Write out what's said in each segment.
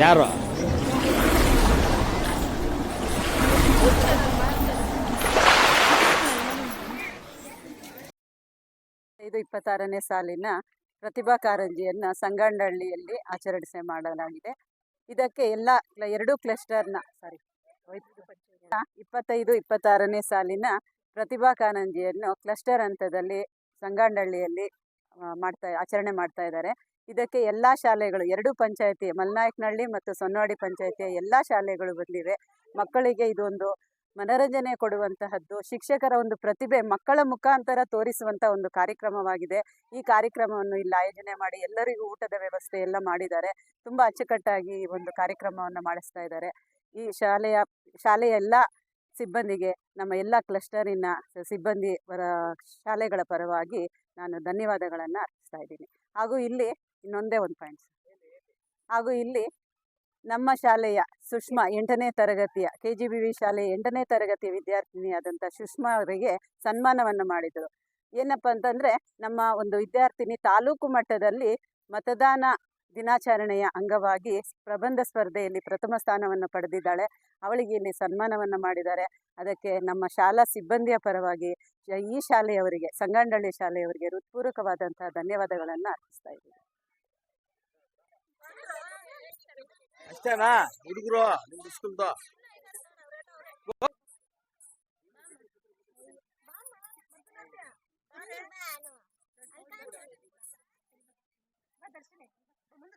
ಯಾರು? ಇದು ಇಪ್ಪತ್ತಾರನೇ ಸಾಲಿನ ಪ್ರತಿಭಾ ಕಾರಂಜಿಯನ್ನ ಸಂಗಂಡಹಳ್ಳಿಯಲ್ಲಿ ಆಚರಣೆ ಮಾಡಲಾಗಿದೆ. ಇದಕ್ಕೆ ಎಲ್ಲ ಎರಡು ಕ್ಲಸ್ಟರ್ನ ಸಾರಿ ಇಪ್ಪತ್ತೈದು, ಇಪ್ಪತ್ತಾರನೇ ಸಾಲಿನ ಪ್ರತಿಭಾ ಕಾರಂಜಿಯನ್ನು ಕ್ಲಸ್ಟರ್ ಹಂತದಲ್ಲಿ ಸಂಗಂಡಹಳ್ಳಿಯಲ್ಲಿ ಮಾಡ್ತಾ, ಆಚರಣೆ ಮಾಡ್ತಾ ಇದ್ದಾರೆ. ಇದಕ್ಕೆ ಎಲ್ಲ ಶಾಲೆಗಳು, ಎರಡು ಪಂಚಾಯತಿ, ಮಲ್ನಾಯಕನಹಳ್ಳಿ ಮತ್ತು ಸೊನ್ನವಾಡಿ ಪಂಚಾಯತಿಯ ಎಲ್ಲ ಶಾಲೆಗಳು ಬಂದಿವೆ. ಮಕ್ಕಳಿಗೆ ಇದೊಂದು ಮನರಂಜನೆ ಕೊಡುವಂತಹದ್ದು, ಶಿಕ್ಷಕರ ಒಂದು ಪ್ರತಿಭೆ, ಮಕ್ಕಳ ಮುಖಾಂತರ ತೋರಿಸುವಂತ ಒಂದು ಕಾರ್ಯಕ್ರಮವಾಗಿದೆ. ಈ ಕಾರ್ಯಕ್ರಮವನ್ನು ಇಲ್ಲಿ ಆಯೋಜನೆ ಮಾಡಿ ಎಲ್ಲರಿಗೂ ಊಟದ ವ್ಯವಸ್ಥೆ ಎಲ್ಲ ಮಾಡಿದ್ದಾರೆ. ತುಂಬಾ ಅಚ್ಚುಕಟ್ಟಾಗಿ ಈ ಒಂದು ಕಾರ್ಯಕ್ರಮವನ್ನು ಮಾಡಿಸ್ತಾ ಇದ್ದಾರೆ. ಈ ಶಾಲೆಯ ಶಾಲೆಯ ಎಲ್ಲ ಸಿಬ್ಬಂದಿಗೆ, ನಮ್ಮ ಎಲ್ಲ ಕ್ಲಸ್ಟರಿನ ಸಿಬ್ಬಂದಿ ಪರ, ಶಾಲೆಗಳ ಪರವಾಗಿ ನಾನು ಧನ್ಯವಾದಗಳನ್ನು ಅರ್ಪಿಸ್ತಾ ಇದ್ದೀನಿ. ಹಾಗೂ ಇಲ್ಲಿ ಇನ್ನೊಂದೇ ಒಂದು ಪಾಯಿಂಟ್ ಹಾಗೂ ಇಲ್ಲಿ ನಮ್ಮ ಶಾಲೆಯ ಸುಷ್ಮಾ ಎಂಟನೇ ತರಗತಿಯ ಕೆ ಜಿ ಬಿ ವಿ ಶಾಲೆಯ ಎಂಟನೇ ತರಗತಿಯ ವಿದ್ಯಾರ್ಥಿನಿಯಾದಂಥ ಸುಷ್ಮಾ ಅವರಿಗೆ ಸನ್ಮಾನವನ್ನು ಮಾಡಿದರು. ಏನಪ್ಪ ಅಂತಂದರೆ, ನಮ್ಮ ಒಂದು ವಿದ್ಯಾರ್ಥಿನಿ ತಾಲೂಕು ಮಟ್ಟದಲ್ಲಿ ಮತದಾನ ದಿನಾಚರಣೆಯ ಅಂಗವಾಗಿ ಪ್ರಬಂಧ ಸ್ಪರ್ಧೆಯಲ್ಲಿ ಪ್ರಥಮ ಸ್ಥಾನವನ್ನು ಪಡೆದಿದ್ದಾಳೆ. ಅವಳಿಗೆ ಇಲ್ಲಿ ಸನ್ಮಾನವನ್ನು ಮಾಡಿದ್ದಾರೆ. ಅದಕ್ಕೆ ನಮ್ಮ ಶಾಲಾ ಸಿಬ್ಬಂದಿಯ ಪರವಾಗಿ ಈ ಶಾಲೆಯವರಿಗೆ, ಸಂಗಂಡಳ್ಳಿ ಶಾಲೆಯವರಿಗೆ ಹೃತ್ಪೂರ್ವಕವಾದಂತಹ ಧನ್ಯವಾದಗಳನ್ನು ಅರ್ಪಿಸ್ತಾ ಇದ್ದೀನಿ. ಅಷ್ಟೇನಾ? ಹುಡುಗರು ನಿಮ್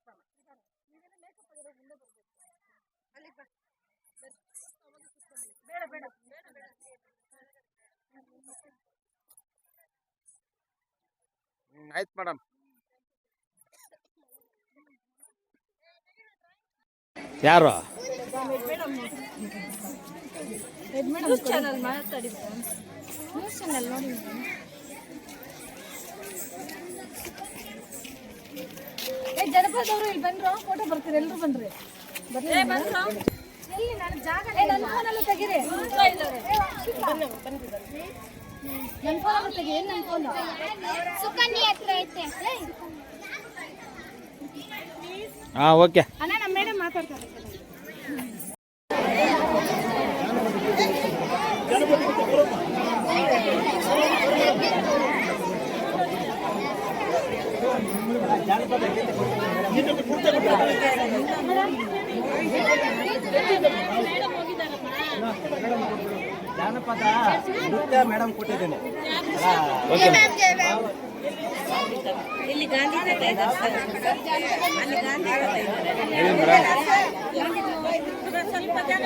ಬೇಡ ಬೇಡ ಆಯ್ತು ಮೇಡಮ್ ಯಾರು? ಚಾನಲ್ ಮಾತಾಡಿ ನ್ಯೂಸ್ ಚಾನಲ್ ನೋಡಿ ಏ ಜನಪದ ಅವರು ಇಲ್ಲಿ ಬಂದ್ರು ಫೋಟೋ ಬರ್ತೀರಿ ಎಲ್ಲರೂ ಬಂದ್ರಿ. ಬರ್ಲಿ ಎಲ್ಲಿ ನಾನು ಜಾಗ ನನ್ನ ಫೋನಲ್ಲಿ ತೆಗೀರಿ. ನನ್ನ ಫೋನಲ್ಲಿ ತೆಗಿ ಏನು ನನ್ನ ಫೋನ್ ಸುಕನ್ಯಾ ಹತ್ರ ಐತೆ. ಹಾ ಓಕೆ ಜಾನಪದ ನೃತ್ಯ ಮೇಡಮ್ ಕೊಟ್ಟಿದ್ದೇನೆ ಇಲ್ಲಿ ಗಾಂಧಿ ಅಲ್ಲಿ ಗಾಂಧಿ ಸ್ವಲ್ಪ ಜನ